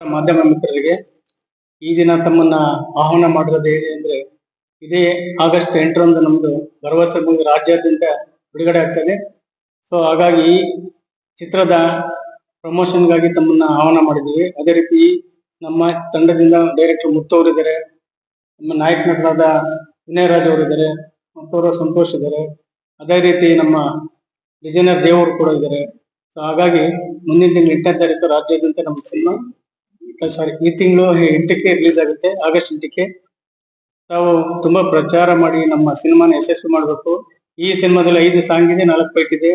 ಮಾಧ್ಯಮ ಮಿತ್ರರಿಗೆ ಈ ದಿನ ತಮ್ಮನ್ನ ಆಹ್ವಾನ ಮಾಡಿರೋದು ಹೇಗೆ ಅಂದ್ರೆ, ಇದೇ ಆಗಸ್ಟ್ ಎಂಟರಂದು ನಮ್ದು ಭರವಸೆ ಬಂದು ರಾಜ್ಯಾದ್ಯಂತ ಬಿಡುಗಡೆ ಆಗ್ತದೆ. ಸೊ ಹಾಗಾಗಿ ಈ ಚಿತ್ರದ ಪ್ರಮೋಷನ್ಗಾಗಿ ತಮ್ಮನ್ನ ಆಹ್ವಾನ ಮಾಡಿದ್ದೀವಿ. ಅದೇ ರೀತಿ ನಮ್ಮ ತಂಡದಿಂದ ಡೈರೆಕ್ಟರ್ ಮುತ್ತು ಅವರಿದ್ದಾರೆ ನಮ್ಮ ನಾಯಕ ನಟರಾದ ವಿನಯ್ ರಾಜ್ ಅವರಿದ್ದಾರೆ ಮತ್ತವರು ಸಂತೋಷ್ ಇದ್ದಾರೆ. ಅದೇ ರೀತಿ ನಮ್ಮ ಡಿಸೈನರ್ ದೇವರು ಕೂಡ ಇದ್ದಾರೆ. ಸೊ ಹಾಗಾಗಿ ಮುಂದಿನ ತಿಂಗಳು ಎಂಟನೇ ತಾರೀಕು ರಾಜ್ಯಾದ್ಯಂತ ನಮ್ಮ ಸಿನಿಮಾ. ಸಾರಿ ಈ ತಿಂಗಳು ಎಂಟಕ್ಕೆ ರಿಲೀಸ್ ಆಗುತ್ತೆ, ಆಗಸ್ಟ್ ಎಂಟಕ್ಕೆ. ತಾವು ತುಂಬಾ ಪ್ರಚಾರ ಮಾಡಿ ನಮ್ಮ ಸಿನಿಮಾನ ಯಶಸ್ವಿ ಮಾಡಬೇಕು. ಈ ಸಿನಿಮಾದಲ್ಲಿ ಐದು ಸಾಂಗ್ ಇದೆ, ನಾಲ್ಕು ಫೈಟ್ ಇದೆ.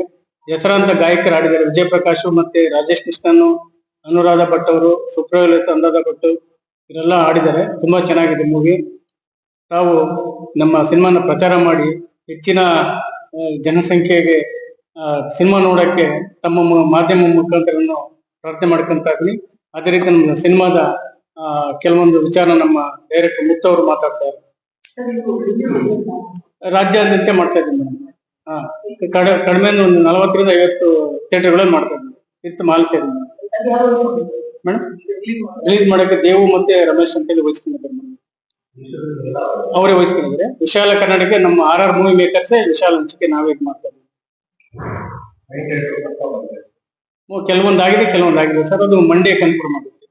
ಹೆಸರಾಂತ ಗಾಯಕರು ಆಡಿದ್ದಾರೆ ವಿಜಯ್ ಪ್ರಕಾಶ್ ಮತ್ತೆ ರಾಜೇಶ್ ಕೃಷ್ಣನ್, ಅನುರಾಧ ಭಟ್ ಅವರು ಸುಪ್ರಲಲಿತ ಅನುರಾಧ ಭಟ್ ಇವರೆಲ್ಲ ಆಡಿದ್ದಾರೆ ತುಂಬಾ ಚೆನ್ನಾಗಿದೆ ಮೂವಿ ತಾವು ನಮ್ಮ ಸಿನಿಮಾನ ಪ್ರಚಾರ ಮಾಡಿ ಹೆಚ್ಚಿನ ಜನಸಂಖ್ಯೆಗೆ ಸಿನಿಮಾ ನೋಡಕ್ಕೆ ತಮ್ಮ ಮಾಧ್ಯಮ ಮುಖಾಂತರ ಪ್ರಾರ್ಥನೆ ಮಾಡ್ಕೊಂತ ಅದೇ ರೀತಿ ನಮ್ಮ ಸಿನಿಮಾದ ಕೆಲವೊಂದು ವಿಚಾರ ನಮ್ಮ ಡೈರೆಕ್ಟರ್ ಮುಕ್ತ ಅವರು ಮಾತಾಡ್ತಾರೆ. ರಾಜ್ಯಾದ್ಯಂತ ಮಾಡ್ತಾ ಇದ್ದೀನಿ ಮೇಡಮ್ ಹಾ ಕಡ ಕಡಿಮೆ ಒಂದು ನಲವತ್ತರಿಂದ ಐವತ್ತು ಥಿಯೇಟರ್ಗಳಲ್ಲಿ ಮಾಡ್ತಾ ಇದ್ದೀನಿ. ವಿತ್ ಮಾಲ್ ಸೇರಿ. ಮೇಡಮ್ ರಿಲೀಸ್ ಮಾಡಕ್ಕೆ ದೇವು ಮತ್ತೆ ರಮೇಶ್ ಅಂತ ಹೇಳಿ ವಹಿಸ್ಕೊಂಡಿದ್ದಾರೆ ಮೇಡಮ್ ಅವರೇ ವಹಿಸ್ಕೊಂಡಿದ್ದಾರೆ. ವಿಶಾಲ ಕರ್ನಾಟಕ ನಮ್ಮ ಆರ್ ಆರ್ ಮೂವಿ ಮೇಕರ್ಸೇ ವಿಶಾಲ ಹಂಚಿಕೆ ನಾವೇ ಮಾಡ್ತಾ ಇದ್ದೀವಿ. ಕೆಲವೊಂದು ಆಗಿದೆ ಕೆಲವೊಂದು ಆಗಿದೆ ಸರ್, ಅದು ಮಂಡೇ ಕನ್ಫರ್ಮ್ ಆಗುತ್ತೆ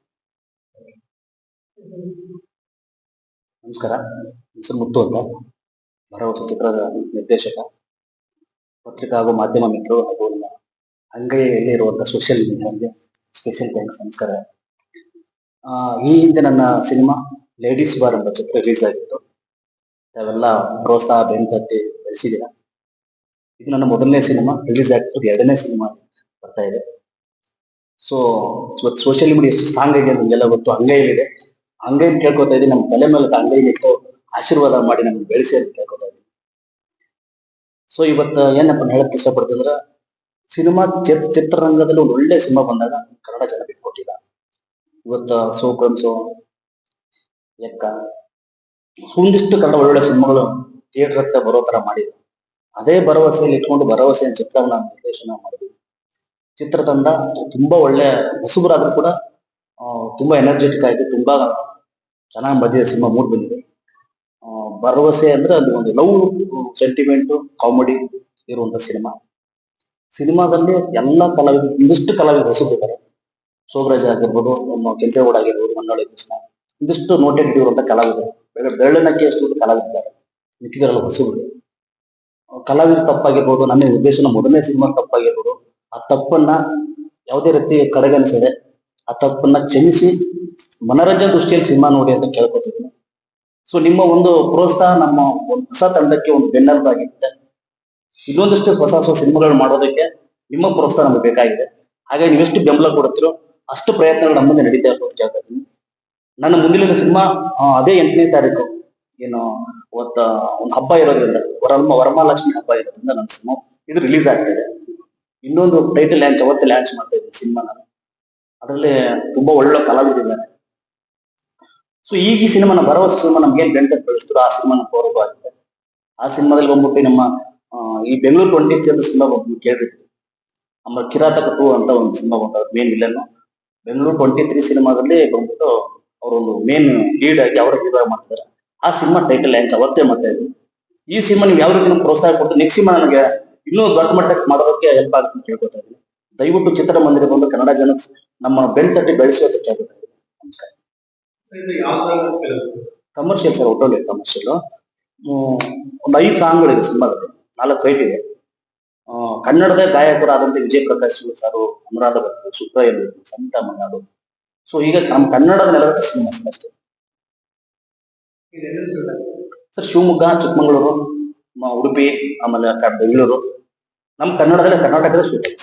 ನಮಸ್ಕಾರ. ಹೆಸರು ಮುತ್ತು ಅಂತ. ಭರವಸೆ ಚಿತ್ರದ ನಿರ್ದೇಶಕ, ಪತ್ರಿಕಾ ಹಾಗೂ ಮಾಧ್ಯಮ ಮಿತ್ರರು ಹಾಗೂ ನಮ್ಮ ಅಂಗೈಯಲ್ಲಿ ಇರುವಂತಹ ಸೋಷಿಯಲ್ ಮೀಡಿಯಾಗೆ ಸ್ಪೆಷಲ್ ಥ್ಯಾಂಕ್ಸ್ ನಮಸ್ಕಾರ. ಈ ಹಿಂದೆ ನನ್ನ ಸಿನಿಮಾ ಲೇಡೀಸ್ ಬಾರ್ ಎಂಬ ಚಿತ್ರ ರಿಲೀಸ್ ಆಗಿತ್ತು. ತಾವೆಲ್ಲ ಪ್ರೋತ್ಸಾಹ ಬೆನ್ ತಟ್ಟಿ ಬೆಳೆಸಿದ್ದೀರ? ಇದು ನನ್ನ ಮೊದಲನೇ ಸಿನಿಮಾ ರಿಲೀಸ್ ಆಗ್ತಿರೋದು ಎರಡನೇ ಸಿನಿಮಾ ಬರ್ತಾ ಇದೆ. ಸೊ ಇವತ್ತು ಸೋಷಿಯಲ್ ಮೀಡಿಯಾ ಎಷ್ಟು ಸ್ಟ್ರಾಂಗ್ ಆಗಿದೆ ನಿಮಗೆಲ್ಲ ಗೊತ್ತು. ಅಂಗೈಲಿದೆ ಅಂಗೈಲಿ ಕೇಳ್ಕೊತಾ ಇದ್ದೀನಿ. ನಮ್ಮ ತಲೆ ಮೇಲೆ ಅಂಗೈ ಇಟ್ಟು ಆಶೀರ್ವಾದ ಮಾಡಿ ನಮ್ಗೆ ಬೆಳೆಸಿ ಅಂತ ಕೇಳ್ಕೊತಾ ಇದ್ದೀನಿ. ಸೊ ಇವತ್ತು ಏನಪ್ಪ ಹೇಳಕ್ ಇಷ್ಟಪಡ್ತೀನಿ ಸಿನಿಮಾ ಚಿತ್, ಚಿತ್ರರಂಗದಲ್ಲಿ ಒಂದು ಒಳ್ಳೆ ಸಿನಿಮಾ ಬಂದಾಗ ಕನ್ನಡ ಜನ ಬಿಟ್ಕೊಟ್ಟಿಲ್ಲ ಇವತ್ತು ಸೋಕನ್ಸು ಎಕ್ಕ ಒಂದಿಷ್ಟು ಕನ್ನಡ ಒಳ್ಳೊಳ್ಳೆ ಸಿನಿಮಾಗಳು ಥಿಯೇಟರ್ ಹತ್ರ ಬರೋ ತರ ಮಾಡಿದ್ರು. ಅದೇ ಭರವಸೆಯಲ್ಲಿ ಇಟ್ಕೊಂಡು ಭರವಸೆಯ ಚಿತ್ರವನ್ನ ನಿರ್ದೇಶನ ಮಾಡಿದ್ವಿ ಚಿತ್ರತಂಡ ತುಂಬಾ ಒಳ್ಳೆ ಹೊಸಬರಾದ್ರೂ ಕೂಡ ತುಂಬಾ ಎನರ್ಜೆಟಿಕ್ ಆಗಿದೆ ತುಂಬಾ ಚೆನ್ನಾಗಿ ಬಂದಿದೆ ಸಿನಿಮಾ ಮೂಡ್ ಬಂದಿದೆ. ಭರವಸೆ ಅಂದ್ರೆ ಅದು ಒಂದು ಲವ್ ಸೆಂಟಿಮೆಂಟ್ ಕಾಮಿಡಿ ಇರುವಂತ ಸಿನಿಮಾ. ಸಿನಿಮಾದಲ್ಲಿ ಎಲ್ಲ ಕಲಾವಿದರು ಒಂದಿಷ್ಟು ಕಲಾವಿದರು ಹೊಸಬಿದ್ದಾರೆ ಶೋಭರಾಜ್ ಆಗಿರ್ಬೋದು, ನಮ್ಮ ಕೆಂಪೇಗೌಡ ಆಗಿರ್ಬೋದು ಮನ್ನೊಳ್ಳಿ ಕೃಷ್ಣ, ಒಂದಿಷ್ಟು ನೋಟೆಡ್ ಇರುವಂತ ಕಲಾವಿದರು. ಬೆರಳಿನಕ್ಕೆ ಎಷ್ಟು ಕಲಾವಿದ್ದಾರೆ, ಮಿಕ್ಕಿದರೆಲ್ಲ ಹೊಸಬರು ಕಲಾವಿದ ತಪ್ಪಾಗಿರ್ಬೋದು ನನ್ನ ಉದ್ದೇಶನ ಮೊದಲನೇ ಸಿನಿಮಾ ತಪ್ಪಾಗಿರ್ಬೋದು ಆ ತಪ್ಪನ್ನ ಯಾವುದೇ ರೀತಿ ಕಡೆಗಣಿಸದೆ, ಆ ತಪ್ಪನ್ನ ಕ್ಷಮಿಸಿ ಮನರಂಜನೆ ದೃಷ್ಟಿಯಲ್ಲಿ ಸಿನಿಮಾ ನೋಡಿ ಅಂತ ಕೇಳ್ಕೊತಿದ್ದೀನಿ. ಸೊ ನಿಮ್ಮ ಒಂದು ಪ್ರೋತ್ಸಾಹ ನಮ್ಮ ಒಂದು ಹೊಸ ತಂಡಕ್ಕೆ ಒಂದು ಬೆನ್ನೆಲುಬಾಗಿರುತ್ತೆ ಇನ್ನೊಂದಷ್ಟು ಹೊಸ ಹೊಸ ಸಿನಿಮಾಗಳು ಮಾಡೋದಕ್ಕೆ ನಿಮ್ಮ ಪ್ರೋತ್ಸಾಹ ನಮಗೆ ಬೇಕಾಗಿದೆ. ಹಾಗೆ ನೀವೆಷ್ಟು ಬೆಂಬಲ ಕೊಡುತ್ತೀರೋ ಅಷ್ಟು ಪ್ರಯತ್ನಗಳು ನಮ್ಮ ಮುಂದೆ ನಡೀತಾ ಇರ್ಬೋದು ಕೇಳ್ಕೊತೀನಿ ನನ್ನ ಮುಂದಿನ ಸಿನಿಮಾ ಅದೇ ಎಂಟನೇ ತಾರೀಕು, ಏನು ಒಂದು ಹಬ್ಬ ಇರೋದ್ರಿಂದ, ವರಮ, ವರಮಹಾಲಕ್ಷ್ಮಿ ಹಬ್ಬ ಇರೋದ್ರಿಂದ ನನ್ನ ಸಿನಿಮಾ ಇದು ರಿಲೀಸ್ ಆಗ್ತಿದೆ ಇನ್ನೊಂದು ಟೈಟಲ್ ಲ್ಯಾಂಚ್ ಅವತ್ತು ಲ್ಯಾಂಚ್ ಮಾಡ್ತಾ ಇದ್ದೀನಿ ಸಿನಿಮಾ ನಾನು. ಅದರಲ್ಲಿ ತುಂಬಾ ಒಳ್ಳೆ ಕಲಾವಿದಿದ್ದಾರೆ ಸೊ ಈಗ ಈ ಸಿನಿಮಾನ ಬರೋ ಸಿನಿಮಾ ನಮ್ಗೆ ಏನ್ ಗಂಟೆ ಬೆಳೆಸ್ತಾರೋ ಆ ಸಿನಿಮಾ ಆಗುತ್ತೆ. ಆ ಸಿನಿಮಾದಲ್ಲಿ ಬಂದ್ಬಿಟ್ಟು ನಮ್ಮ ಈ ಬೆಂಗಳೂರು ಟ್ವೆಂಟಿ ಅಂತ ಸಿನಿಮಾ ಬಂದು ಕೇಳಿರ್ತೀವಿ ನಮ್ಮ ಕಿರಾತಕ ಟೂ ಅಂತ ಒಂದು ಸಿನಿಮಾ ಬಂದ main villain Bengaluru twenty three ಸಿನಿಮಾದಲ್ಲಿ ಬಂದ್ಬಿಟ್ಟು ಅವರೊಂದು ಮೇನ್ ಲೀಡ್ ಆಗಿ ಅವರ ಹೀರೋ ಮಾಡ್ತಿದ್ದಾರೆ. ಆ ಸಿನಿಮಾ ಟೈಟಲ್ ಲ್ಯಾಂಚ್ ಅವತ್ತೇ ಮಾಡ್ತಾ ಇದ್ವಿ ಈ ಸಿನಿಮಾ ನೀವು ಯಾವ ರೀತಿ ಪ್ರೋತ್ಸಾಹ ಕೊಡ್ತೀವಿ ನೆಕ್ಸ್ಟ್ ಸಿನಿಮಾ ನನಗೆ ಇನ್ನೂ ದೊಡ್ಡ ಮಟ್ಟಕ್ಕೆ ಮಾಡೋದಕ್ಕೆ ಹೆಲ್ಪ್ ಆಗುತ್ತೆ ಅಂತ ಹೇಳ್ಕೊತಾ ಇದ್ದೀನಿ. ದಯವಿಟ್ಟು ಚಿತ್ರಮಂದಿರ ಬಂದು ಕನ್ನಡ ಜನ ನಮ್ಮ ಬೆನ್ ತಟ್ಟಿ ಬೆಳೆಸೋದಕ್ಕೆ ಆಗುತ್ತೆ. ಕಮರ್ಷಿಯಲ್ ಸರ್ ಒಟ್ಟೊಳ್ಳೆ ಕಮರ್ಷಿಯಲ್ ಒಂದು ಐದು ಸಾಂಗ್ಗಳಿದೆ ಸಿನಿಮಾದಲ್ಲಿ. ನಾಲ್ಕು ಫೈಟ್ ಇದೆ. ಕನ್ನಡದ ಗಾಯಕರಾದಂತ ವಿಜಯ್ ಪ್ರಕಾಶ್ ಸರ್, ಅನುರಾಧ ಭಟ್ ಸುಪ್ರಯ ಸಂತ ಮನಾಡು. ಸೊ ಈಗ ನಮ್ಮ ಕನ್ನಡದ ನೆಲದ ಸಿನಿಮಾ ಸರ್ ಅಷ್ಟೇ. ಸರ್ ಶಿವಮೊಗ್ಗ, ಚಿಕ್ಕಮಗಳೂರು. ಉಡುಪಿ ಆಮೇಲೆ ಬೆಂಗಳೂರು, ನಮ್ಮ ಕನ್ನಡದಲ್ಲಿ ಕರ್ನಾಟಕದ ಶೂಟಿಂಗ್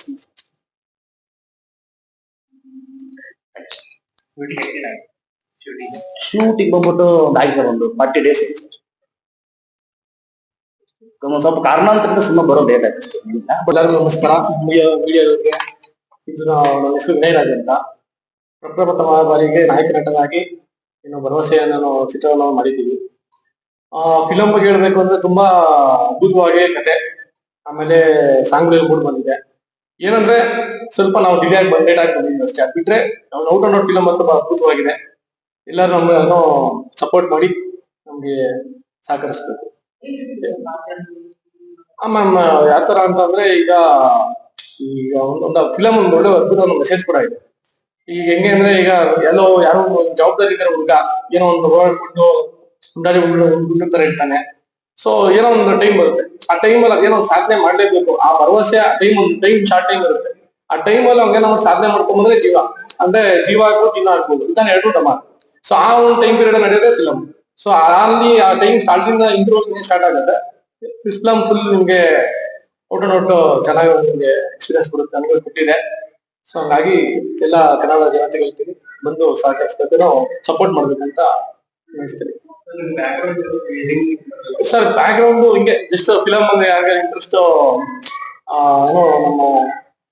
ಶೂಟಿಂಗ್ ಬಂದ್ಬಿಟ್ಟು ಆಗಿ ಸರ್, ಒಂದು ಫಾರ್ಟಿ ಡೇಸ್ ಇದೆ ಸರ್. ಸ್ವಲ್ಪ ಕಾರಣಾಂತರದ ಸಿನಿಮಾ ಬರೋ ಲೇಟ್ ಆಯ್ತು ಅಷ್ಟೇ ಎಲ್ಲರಿಗೂ ನಮಸ್ಕಾರ. ಮೀಡಿಯಾದವ್ರಿಗೆ ಇದು ನಾವು- ನನ್ನ ಹೆಸರು ವಿನಯರಾಜ್ ಅಂತ. ಪ್ರಪ್ರಥಮ ಬಾರಿಗೆ ನಾಯಕ ನಟನಾಗಿ ಇನ್ನು ಭರವಸೆಯ ನಾನು ಚಿತ್ರವನ್ನು ಮಾಡಿದ್ದೀವಿ. ಆ ಫಿಲಂ ಬಗ್ಗೆ ಹೇಳ್ಬೇಕು ಅಂದ್ರೆ ತುಂಬಾ ಅದ್ಭುತವಾಗಿ ಕತೆ. ಆಮೇಲೆ ಸಾಂಗ್ಗಳು ಮೂಡ್ ಬಂದಿದೆ. ಏನಂದ್ರೆ ಸ್ವಲ್ಪ ನಾವು ಡಿಲೇ ಆಗಿ ಬಂದ್ ಲೇಟ್ ಆಗಿ ಬಂದಿದ್ವಿ ಅಷ್ಟೇ. ಬಿಟ್ರೆ ನಾವು ಔಟ್ ಅಂಡ್ ಔಟ್ ಫಿಲಮ್ ತುಂಬಾ ಅದ್ಭುತವಾಗಿದೆ. ಎಲ್ಲರೂ ಏನೋ ಸಪೋರ್ಟ್ ಮಾಡಿ ನಮ್ಗೆ ಸಹಕರಿಸ್ಬೇಕು. ಮ್ಯಾಮ್, ಯಾವ ತರ ಅಂತಂದ್ರೆ ಈಗ ಈಗ ಒಂದ್- ಫಿಲಮ್ ಒಂದು ಒಳ್ಳೆ ಅದ್ಭುತ ಒಂದು ಮೆಸೇಜ್ ಕೂಡ ಇದೆ. ಈಗ ಹೆಂಗೆ ಅಂದ್ರೆ ಈಗ ಎಲ್ಲೋ ಯಾರೋ ಒಂದು ಜವಾಬ್ದಾರಿ ಇದ್ದಾರೆ ಹುಡುಗ ಏನೋ ಒಂದು ರೋಡ್ ಬಿಟ್ಟು ಮುಂಡಾಡಿ ಹುಡುಗ ತರ ಇರ್ತಾನೆ ಸೊ ಏನೋ ಒಂದು ಟೈಮ್ ಬರುತ್ತೆ. ಆ ಟೈಮ್ ಅಲ್ಲಿ ಅದೇನೋ ಸಾಧನೆ ಮಾಡ್ಲೇಬೇಕು. ಆ ಭರವಸೆ, ಆ ಟೈಮ್ ಒಂದು ಟೈಮ್ ಶಾರ್ಟ್ ಟೈಮ್ ಇರುತ್ತೆ. ಆ ಟೈಮ್ ಅಲ್ಲಿ ಹಂಗೆ ನಾವು ಸಾಧನೆ ಮಾಡ್ಕೊಂಡ್ಬಂದ್ರೆ ಜೀವ. ಅಂದ್ರೆ ಜೀವ ಆಗ್ಬೋದು ಜೀವ ಆಗ್ಬೋದು. ಅಂತ ಎರಡು ಡಮ ಸೊ ಆ ಒಂದು ಟೈಮ್ ಪೀರಿಯಡ್ ನಡೆಯೋದೇ ಫಿಲಮ್ ಸೊ ಅಲ್ಲಿ ಆ ಟೈಮ್ ಸ್ಟಾರ್ಟಿಂದ ಇಂಪ್ರೂವ್ ಸ್ಟಾರ್ಟ್ ಆಗುತ್ತೆ. ಫಿಲಮ್ ಫುಲ್ ನಿಮ್ಗೆ ಔಟ್ ಅಂಡ್ ಚೆನ್ನಾಗಿ ನಿಮ್ಗೆ ಎಕ್ಸ್ಪೀರಿಯನ್ಸ್ ಕೊಡುತ್ತೆ ಅನುಭವ ಕೊಟ್ಟಿದೆ. ಸೊ ಹಂಗಾಗಿ ಎಲ್ಲ ಕನ್ನಡ ಜನತೆಗೆ ಹೇಳ್ತೀನಿ. ಬಂದು ಸಹಕರಿಸ್ಬೇಕು. ನಾವು ಸಪೋರ್ಟ್ ಮಾಡ್ಬೇಕಂತ ಅನಿಸ್ತೀನಿ ಸರ್ ಬ್ಯಾಕ್ ಗ್ರೌಂಡ್ ಹಿಂಗೆ ಜಸ್ಟ್ ಫಿಲಮ್ ಅಂದ್ರೆ ಯಾರಿಗೆ ಇಂಟ್ರೆಸ್ಟ್ ಏನೋ ನಮ್ಮ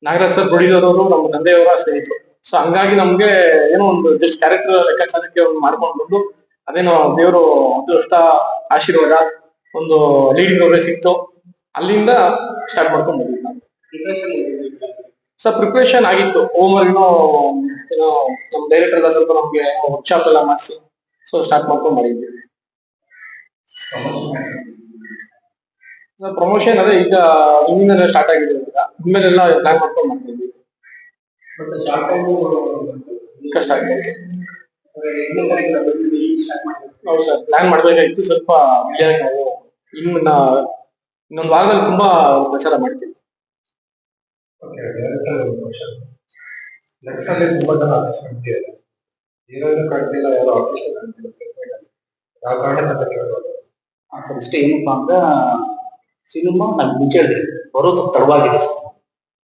ನಾಗರಾಜ್ ಸರ್ ಪ್ರೊಡ್ಯೂಸರ್ ಅವರು ನಮ್ಮ ತಂದೆಯವರ ಸ್ನೇಹಿತರು. ಸೊ ಹಂಗಾಗಿ ನಮ್ಗೆ ಏನೋ ಒಂದು ಜಸ್ಟ್ ಕ್ಯಾರೆಕ್ಟರ್ ಲೆಕ್ಕಾಚಾರಕ್ಕೆ ಒಂದು ಮಾಡ್ಕೊಂಡು ಬಂದು ಅದೇನೋ ದೇವರು ಅದೃಷ್ಟ ಆಶೀರ್ವಾದ ಒಂದು ಲೀಡಿಂಗ್ ರೋಲ್ ಸಿಕ್ತು. ಅಲ್ಲಿಂದ ಸ್ಟಾರ್ಟ್ ಮಾಡ್ಕೊಂಡು ಬಂದಿದ್ದು ನಾವು. ಸರ್ ಪ್ರಿಪ್ರೇಷನ್ ಆಗಿತ್ತು. ಹೋಮ್ವರ್ಕ್ನು ಏನೋ ನಮ್ಮ ಡೈರೆಕ್ಟರ್ ಸ್ವಲ್ಪ ನಮ್ಗೆ ವರ್ಕ್ಶಾಪ್ ಎಲ್ಲ ಮಾಡಿಸಿ ಸೊ ಸ್ಟಾರ್ಟ್ ಮಾಡ್ಕೊಂಡು ಮಾಡಿದ್ವಿ ಪ್ರಮೋಷನ್ ಅದೇ ಈಗ ಇಂದಿನ ಸ್ಟಾರ್ಟ್ ಆಗಿದೆ ಈಗ ಇನ್ಮೇಲೆಲ್ಲ ಪ್ಲಾನ್ ಮಾಡ್ಕೊಂಡು ಮಾಡ್ತೀವಿ ಕಷ್ಟ ಆಗಿದೆ. ಹೌದು ಸರ್ ಪ್ಲಾನ್ ಮಾಡ್ಬೇಕಾಗಿತ್ತು. ಸ್ವಲ್ಪ ಬಿಳಿಯಾಗಿ ನಾವು ಇನ್ನ ಇನ್ನೊಂದು ವಾರದಲ್ಲಿ ತುಂಬಾ ಪ್ರಚಾರ ಮಾಡ್ತೀವಿ. ತುಂಬಾ ಜನ ಕಾಣ್ತಿಲ್ಲ ಯಾರೋ ಕಾಣ್ತಿಲ್ಲ ಯಾವ ಕಾರಣಕ್ಕೆ ಸರ್ ಏನಪ್ಪಾ ಅಂದ್ರ ಸಿನಿಮಾ ನಾನು ಮುಂಚೆ ಹೇಳಿದೆ ಬರೋ ಸ್ವಲ್ಪ ತಡವಾಗಿದೆ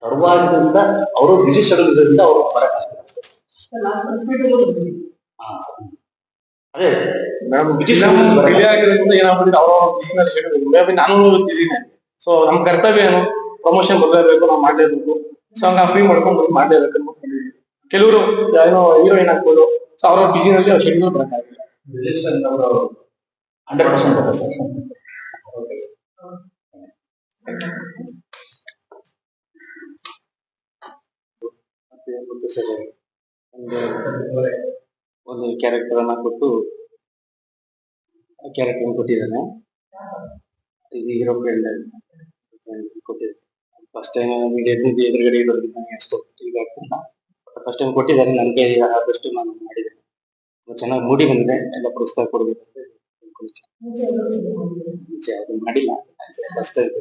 ತಡವಾಗಿದ್ದರಿಂದ ಅವರು ಬಿಜಿ ಶೆಡ್ಯೂಲ್ ಇರೋದ್ರಿಂದ ಅವರು ಬರಕ್ಕಾಗಿಲ್ಲ ಸರ್. ಹಾ ಸರ್. ಅದೇ ನಾನು ಬಿಜಿ. ಡಿಲೇ ಆಗಿರೋದ್ರಿಂದ ಏನಾಗ್ಬಿಟ್ಟಿದೆ ಅವ್ರ ಬಿಸಿನಲ್ಲಿ ಶೆಡ್ಯೂಲ್ ಮೇ ಬಿ ನಾನು ಬಿಸಿನೇ ಸೊ ನಮ್ ಕರ್ತವ್ಯ ಏನು? ಪ್ರಮೋಷನ್ ಬರಲೇಬೇಕು ನಾವು ಮಾಡಲೇಬೇಕು ಸೊ ಹಂಗ ಫ್ರೀ ಮಾಡ್ಕೊಂಡು ಬಂದು ಮಾಡಲೇಬೇಕು ಅನ್ಕೊಂಡಿದ್ವಿ ಕೆಲವರು ಏನೋ ಹೀರೋಯಿನ್ ಆಗ್ಬೋದು. ಸೊ ಅವ್ರ ಬಿಸಿನಲ್ಲಿ ಅವ್ರ ಶೆಡ್ಯೂಲ್ ಬರಕ್ಕಾಗಿಲ್ಲ ಹಂಡ್ರೆಡ್ ಪರ್ಸೆಂಟ್ ಬರುತ್ತೆ ಸರ್ ಗೊತ್ತು ಸರ್ ಒಂದು ಕ್ಯಾರೆಕ್ಟರ್ ಅನ್ನ ಕೊಟ್ಟು ಕ್ಯಾರೆಕ್ಟರ್ ಕೊಟ್ಟಿದ್ದಾನೆ. ಇದು ಹೀರೋ ಫ್ರೆಂಡ್ ಕೊಟ್ಟಿದ್ದಾನೆ. ಫಸ್ಟ್ ಟೈಮ್ ಎದ್ದಿದ್ದು ಎದುರುಗಡೆ ಇರೋದು ನನಗೆ ಅಷ್ಟು ಈಗ ಫಸ್ಟ್ ಟೈಮ್ ಕೊಟ್ಟಿದ್ದಾರೆ, ನನಗೆ ಆದಷ್ಟು ನಾನು ಮಾಡಿದ್ದೇನೆ. ಚೆನ್ನಾಗಿ ಮೂಡಿ ಬಂದಿದೆ, ಎಲ್ಲ ಪ್ರೋತ್ಸಾಹ ಕೊಡಬೇಕು ಅಂತ ಅನ್ಕೊಂಡಿದ್ದೀನಿ. ಮುಂಚೆ ಯಾವ್ದು ಮಾಡಿಲ್ಲ ಫಸ್ಟ್ ಟೈಮ್